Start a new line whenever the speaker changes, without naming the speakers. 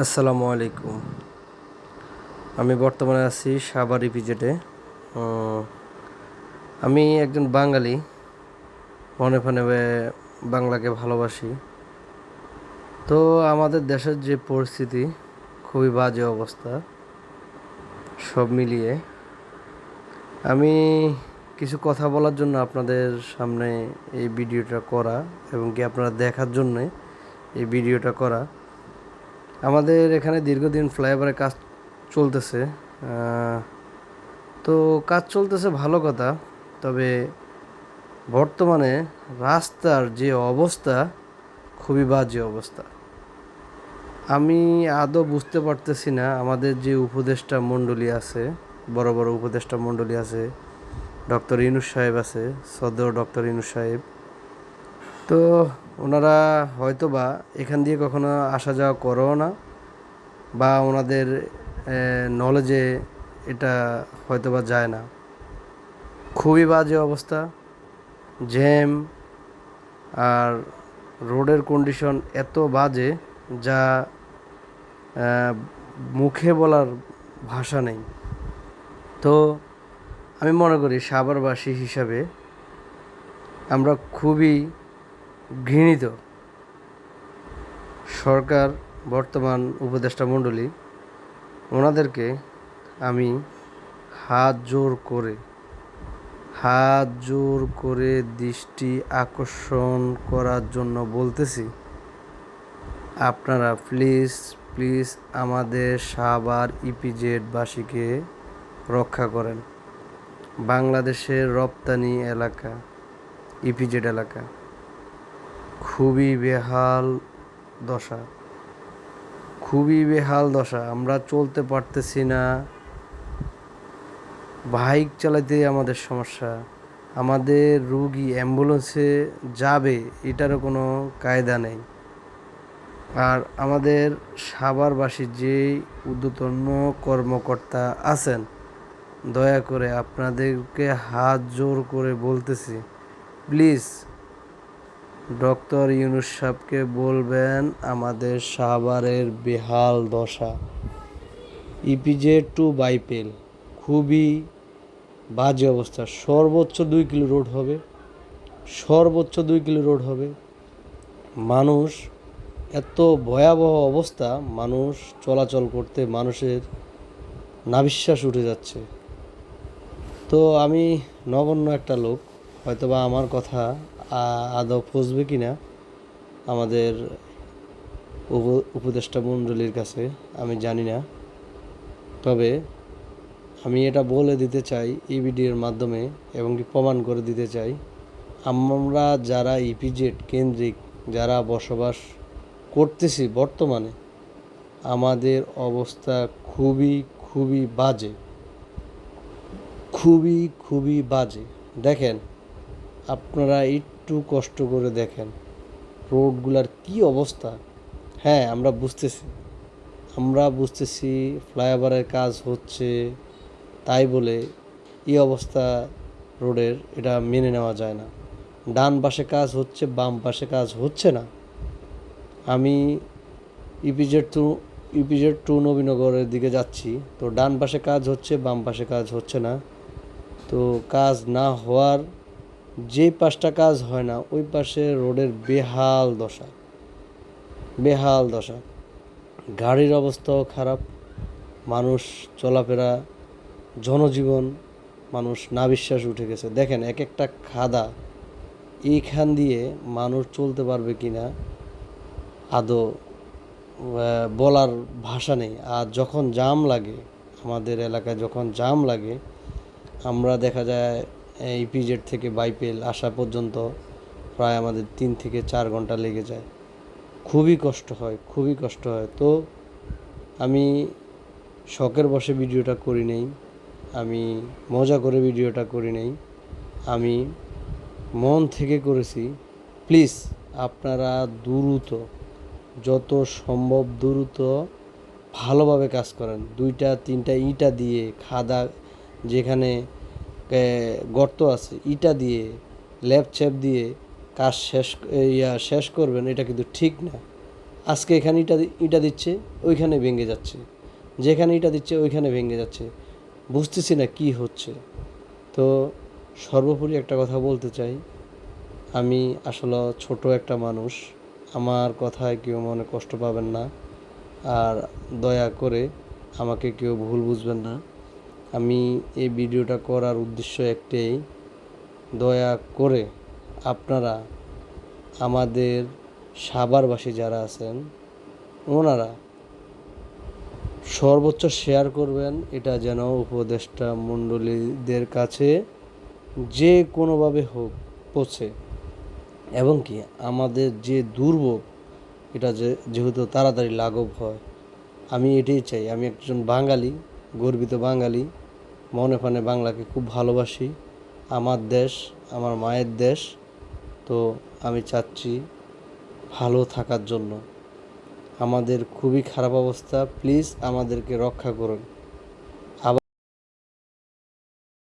আসসালামু আলাইকুম। আমি বর্তমানে আছি সাভার ইপিজেটে আমি একজন বাঙালি। মনে ফনে বাংলাকে ভালোবাসি। তো আমাদের দেশের যে পরিস্থিতি, খুবই বাজে অবস্থা। সব মিলিয়ে। আমি কিছু কথা বলার জন্য আপনাদের সামনে এই ভিডিওটা করা এবং কি আপনারা দেখার জন্যে এই ভিডিওটা করা। আমাদের এখানে দীর্ঘদিন ফ্লাইওভারের কাজ চলতেছে তো কাজ চলতেছে ভালো কথা, তবে বর্তমানে রাস্তার যে অবস্থা খুবই বাজে অবস্থা। আমি আদৌ বুঝতে পারতেছি না, আমাদের যে উপদেষ্টা মণ্ডলী আছে, বড় বড় উপদেষ্টা মণ্ডলী আছে, ডক্টর ইনুস সাহেব আছে, সদর ডক্টর ইনুস সাহেব তো ওনারা হয়তো বা এখান দিয়ে কখনো আসা যাওয়া করেও না বা ওনাদের নলেজে এটা হয়তো বা যায় না। খুবই বাজে অবস্থা, জ্যাম আর রোডের কন্ডিশন এত বাজে যা মুখে বলার ভাষা নেই। তো আমি মনে করি সাভারবাসী হিসাবে আমরা খুবই ঘৃণিত। সরকার, বর্তমান উপদেষ্টা মণ্ডলী, ওনাদেরকে আমি হাত জোর করে, হাত জোর করে দৃষ্টি আকর্ষণ করার জন্য বলতেছি, আপনারা প্লিজ প্লিজ আমাদের সাভার ইপিজেডবাসীকে রক্ষা করেন। বাংলাদেশের রপ্তানি এলাকা, ইপিজেড এলাকা। খুবই বেহাল দশা। খুবই বেহাল দশা। আমরা চলতে পারতেছি না। বাইক চালাতে আমাদের সমস্যা। আমাদের রুগী অ্যাম্বুলেন্সে যাবে, এটারও কোনো কায়দা নেই। আর আমাদের সাভারবাসী যে ঊর্ধ্বতন কর্মকর্তা আছেন, দয়া করে আপনাদেরকে হাত জোর করে বলতেছি, প্লিজ ডক্টর ইউনুস সাহেবকে বলবেন, আমাদের সাভারের বেহাল দশা। ইপিজে টু বাইপেল খুবই বাজে অবস্থা। সর্বোচ্চ দুই কিলো রোড হবে। সর্বোচ্চ দুই কিলো রোড হবে। মানুষ, এত ভয়াবহ অবস্থা, মানুষ চলাচল করতে মানুষের নাবিশ্বাস উঠে যাচ্ছে। তো আমি নগণ্য একটা লোক, হয়তোবা আমার কথা আদৌ পৌঁছবে কি না আমাদের উপ- উপদেষ্টা মণ্ডলীর কাছে, আমি জানি না। তবে আমি এটা বলে দিতে চাই এই ভিডিওর মাধ্যমে এবং কি প্রমাণ করে দিতে চাই। আমরা যারা ইপিজেড কেন্দ্রিক, যারা বসবাস করতেছি বর্তমানে, আমাদের অবস্থা খুবই খুবই বাজে। খুবই খুবই বাজে। দেখেন আপনারা একটু কষ্ট করে দেখেন রোডগুলার কি অবস্থা। হ্যাঁ আমরা বুঝতেছি। আমরা বুঝতেছি ফ্লাইওভারের কাজ হচ্ছে তাই বলে এই অবস্থা রোডের, এটা মেনে নেওয়া যায় না। ডান পাশে কাজ হচ্ছে, বাম পাশে কাজ হচ্ছে না। আমি ইপিজেড টু ইপিজেড টু নবীনগরের দিকে যাচ্ছি। তো ডান পাশে কাজ হচ্ছে, বাম পাশে কাজ হচ্ছে না। তো কাজ না হওয়ার যে পাশটা কাজ হয় না, ওই পাশে রোডের বেহাল দশা। বেহাল দশা। গাড়ির অবস্থাও খারাপ, মানুষ চলাফেরা, জনজীবন, মানুষ না বিশ্বাস উঠে গেছে। দেখেন এক একটা খাদা এইখান দিয়ে মানুষ চলতে পারবে কি না আদৌ বলার ভাষা নেই। আর যখন জাম লাগে, আমাদের এলাকায় যখন জাম লাগে, আমরা দেখা যায় ইপিজেড থেকে বাইপেল আসা পর্যন্ত প্রায় আমাদের তিন থেকে চার ঘণ্টা লেগে যায়। খুবই কষ্ট হয়, খুবই কষ্ট হয়। তো আমি শখের বসে ভিডিওটা করি নেই, আমি মজা করে ভিডিওটা করি নেই, আমি মন থেকে করেছি। প্লিজ, আপনারা দ্রুত, যত সম্ভব দ্রুত ভালোভাবে কাজ করেন। দুইটা, তিনটা ইটা দিয়ে খাদা যেখানে গর্ত আছে, ইটা দিয়ে ল্যাপ চ্যাপ দিয়ে কাজ শেষ, ইয়া শেষ করবেন, এটা কিন্তু ঠিক না। আজকে এখানে ইটা ইটা দিচ্ছে, ওইখানে ভেঙে যাচ্ছে। যেখানে ইটা দিচ্ছে, ওইখানে ভেঙে যাচ্ছে। বুঝতেছি না কি হচ্ছে। তো সর্বোপরি একটা কথা বলতে চাই। আমি আসলে ছোট একটা মানুষ, আমার কথায় কেউ মনে কষ্ট পাবেন না। আর দয়া করে আমাকে কেউ ভুল বুঝবেন না। আমি এই ভিডিওটা করার উদ্দেশ্য একটাই। দয়া করে আপনারা আমাদের সাভারবাসী যারা আছেন, ওনারা সর্বোচ্চ শেয়ার করবেন। এটা যেন উপদেষ্টা মণ্ডলীদের কাছে যে কোনোভাবে হোক পৌঁছে। এবং কি আমাদের যে দুর্ভোগ, এটা যে যেহেতু তাড়াতাড়ি লাঘব হয়, আমি এটাই চাই। আমি একজন বাঙালি, গর্বিত বাঙালি। মনে প্রাণে বাংলাকে খুব ভালোবাসি। আমার দেশ, আমার মায়ের দেশ। তো আমি চাচ্ছি ভালো থাকার জন্য। আমাদের খুবই খারাপ অবস্থা। প্লিজ আমাদেরকে রক্ষা করুন।